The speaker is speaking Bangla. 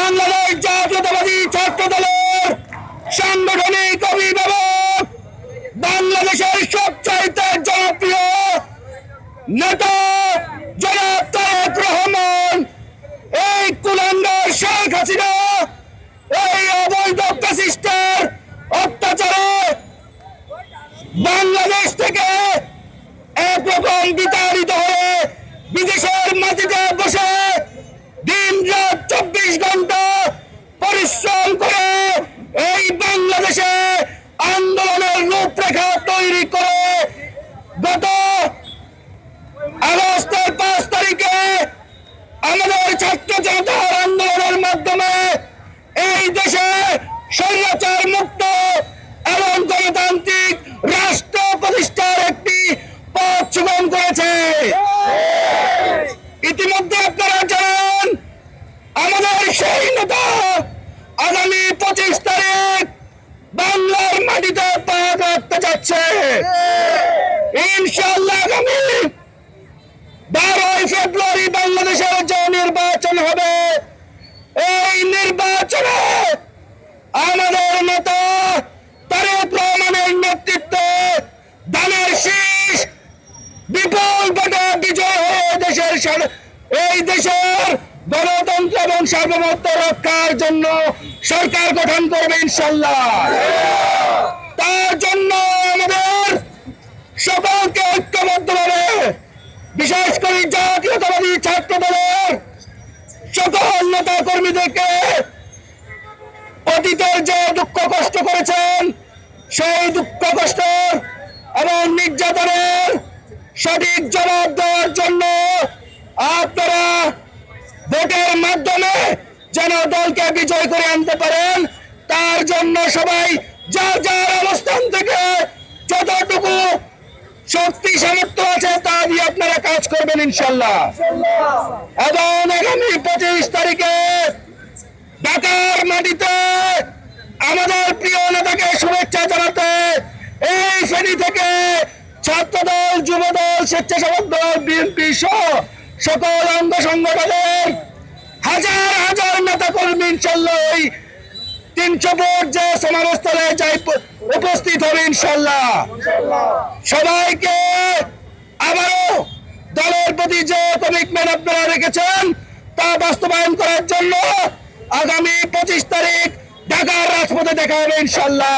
বাংলাদেশ জাতীয়তাবাদী ছাত্র দলের সাংগঠনিক অভিভাবক, বাংলাদেশের সবচাইতে জনপ্রিয় নেতা জনাব তারেক রহমান। এই কুলাঙ্গার শেখ হাসিনা, এই অবৈধ ফ্যাসিস্টের অত্যাচারে বাংলাদেশ থেকে একরকম বিতাড়িত হয়ে বিদেশের মাটিতে বসে চব্বিশ ঘণ্টা পরিশ্রম করে আগামী পঁচিশ তারিখ বাংলার মাটিতে পা রাখতে যাচ্ছে। ইনশাল্লাহ আগামী বারোই ফেব্রুয়ারি বাংলাদেশের যে নির্বাচন হবে। এই নির্বাচনে আমাদের নেতা তারেক রহমানের নেতৃত্বে দানের শীষ বিপুল ভোটে বিজয় হয়ে দেশের এই দেশের গণতন্ত্র এবং সার্বভৌমত্ব রক্ষার জন্য সরকার গঠন করবে ইনশাল্লাহ তার জন্য আমাদের সকলকে ঐক্যবদ্ধভাবে, বিশেষ করে জাতীয়তাবাদী ছাত্র দলের সকল নেতা কর্মীদেরকে অতীতের যে দুঃখ কষ্ট করেছেন, সেই দুঃখ কষ্ট এবং নির্যাতনের সঠিক জবাব দেওয়ার জন্য আপনারা মাধ্যমে যেন দলকে বিজয় করে আনতে পারেন, তার জন্য সবাই যার যার অবস্থান থেকে যতটুকু শক্তি, সামর্থ্য আছে, তা দিয়ে আপনারা কাজ করবেন ইনশাল্লাহ। এবং আগামী পঁচিশ তারিখে ঢাকার মাটিতে আমাদের প্রিয় নেতাকে শুভেচ্ছা জানাতে এই ফেরি থেকে ছাত্রদল, যুবদল, স্বেচ্ছাসেবক দল, বিএনপি সহ সকল অঙ্গ সংগঠনের নেতা কর্মী ইনশাল্লাহ ওই তিনশো ভোট যে সমাবেশস্থলে যাই উপস্থিত হবে ইনশাল্লাহ। সবাইকে আবারও দলের প্রতি যে কমিটমেন্ট আপনারা রেখেছেন, তা বাস্তবায়ন করার জন্য আগামী পঁচিশ তারিখ ঢাকার রাজপথে দেখা হবে ইনশাল্লাহ।